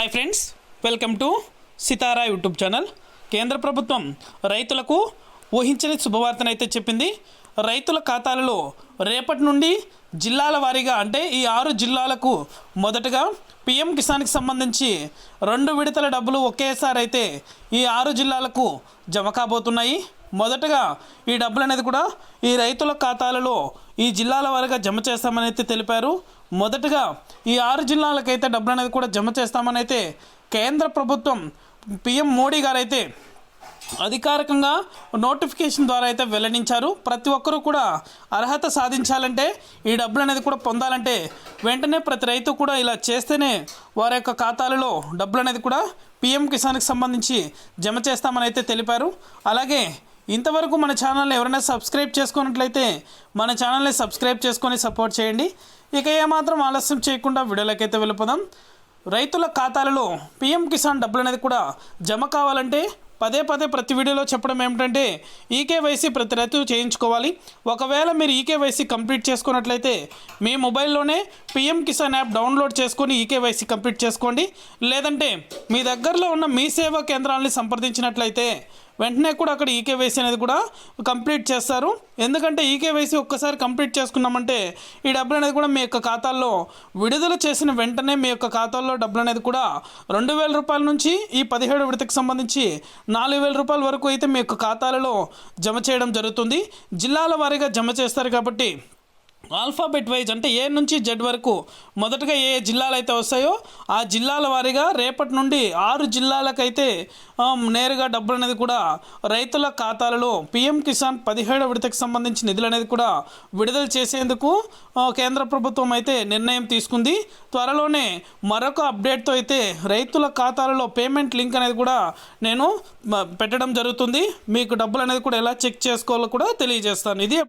Hi friends welcome to Sitara YouTube channel కేంద్ర ప్రభుత్వం రైతులకు ఊహించని శుభవార్తనైతే చెప్పింది. రైతుల ఖాతాలలో రేపటి నుండి జిల్లాల వారీగా అంటే ఈ ఆరు జిల్లాలకు మొదటగా పిఎం కిసాన్కి సంబంధించి రెండు విడతల డబ్బులు ఒకేసారి అయితే ఈ ఆరు జిల్లాలకు జమ కాబోతున్నాయి. మొదటగా ఈ డబ్బులు అనేది కూడా ఈ రైతుల ఖాతాలలో ఈ జిల్లాల వారీగా జమ చేస్తామని అయితే తెలిపారు. మొదటగా ఈ ఆరు జిల్లాలకైతే డబ్బులు అనేది కూడా జమ చేస్తామని అయితే కేంద్ర ప్రభుత్వం పిఎం మోడీ గారైతే అధికారికంగా నోటిఫికేషన్ ద్వారా అయితే వెల్లడించారు. ప్రతి ఒక్కరూ కూడా అర్హత సాధించాలంటే ఈ డబ్బులు అనేది కూడా పొందాలంటే వెంటనే ప్రతి రైతు కూడా ఇలా చేస్తేనే వారి యొక్క ఖాతాలలో డబ్బులు అనేది కూడా పిఎం కిసాన్కి సంబంధించి జమ చేస్తామని అయితే తెలిపారు. అలాగే ఇంతవరకు మన ఛానల్ని ఎవరైనా సబ్స్క్రైబ్ చేసుకున్నట్లయితే మన ఛానల్ని సబ్స్క్రైబ్ చేసుకొని సపోర్ట్ చేయండి. ఇక ఏమాత్రం ఆలస్యం చేయకుండా వీడియోలకైతే వెళ్ళిపోదాం. రైతుల ఖాతాలలో పిఎం కిసాన్ డబ్బులు అనేది కూడా జమ కావాలంటే పదే పదే ప్రతి వీడియోలో చెప్పడం ఏమిటంటే ఈకేవైసీ ప్రతి రైతు చేయించుకోవాలి. ఒకవేళ మీరు ఈకేవైసీ కంప్లీట్ చేసుకున్నట్లయితే మీ మొబైల్లోనే పిఎం కిసాన్ యాప్ డౌన్లోడ్ చేసుకొని ఈకేవైసీ కంప్లీట్ చేసుకోండి. లేదంటే మీ దగ్గరలో ఉన్న మీ సేవా కేంద్రాలని సంప్రదించినట్లయితే వెంటనే కూడా అక్కడ ఈకేవైసీ అనేది కూడా కంప్లీట్ చేస్తారు. ఎందుకంటే ఈకేవైసీ ఒక్కసారి కంప్లీట్ చేసుకున్నామంటే ఈ డబ్బులు అనేది కూడా మీ యొక్క ఖాతాల్లో విడుదల చేసిన వెంటనే మీ యొక్క ఖాతాల్లో డబ్బులు అనేది కూడా రెండు వేల రూపాయల నుంచి ఈ పదిహేడు విడతకు సంబంధించి నాలుగు వేల రూపాయల వరకు అయితే మీ యొక్క ఖాతాలలో జమ చేయడం జరుగుతుంది. జిల్లాల వారీగా జమ చేస్తారు కాబట్టి ఆల్ఫాబెట్ వైజ్ అంటే ఏ నుంచి జెడ్ వరకు మొదటగా ఏ జిల్లాలు అయితే వస్తాయో ఆ జిల్లాల వారీగా రేపటి నుండి ఆరు జిల్లాలకైతే నేరుగా డబ్బులు అనేది కూడా రైతుల ఖాతాలలో పిఎం కిసాన్ పదిహేడు విడతకు సంబంధించి నిధులు అనేది కూడా విడుదల చేసేందుకు కేంద్ర ప్రభుత్వం అయితే నిర్ణయం తీసుకుంది. త్వరలోనే మరొక అప్డేట్తో అయితే రైతుల ఖాతాలలో పేమెంట్ లింక్ అనేది కూడా నేను పెట్టడం జరుగుతుంది. మీకు డబ్బులు అనేది కూడా ఎలా చెక్ చేసుకోవాలో కూడా తెలియజేస్తాను. ఇది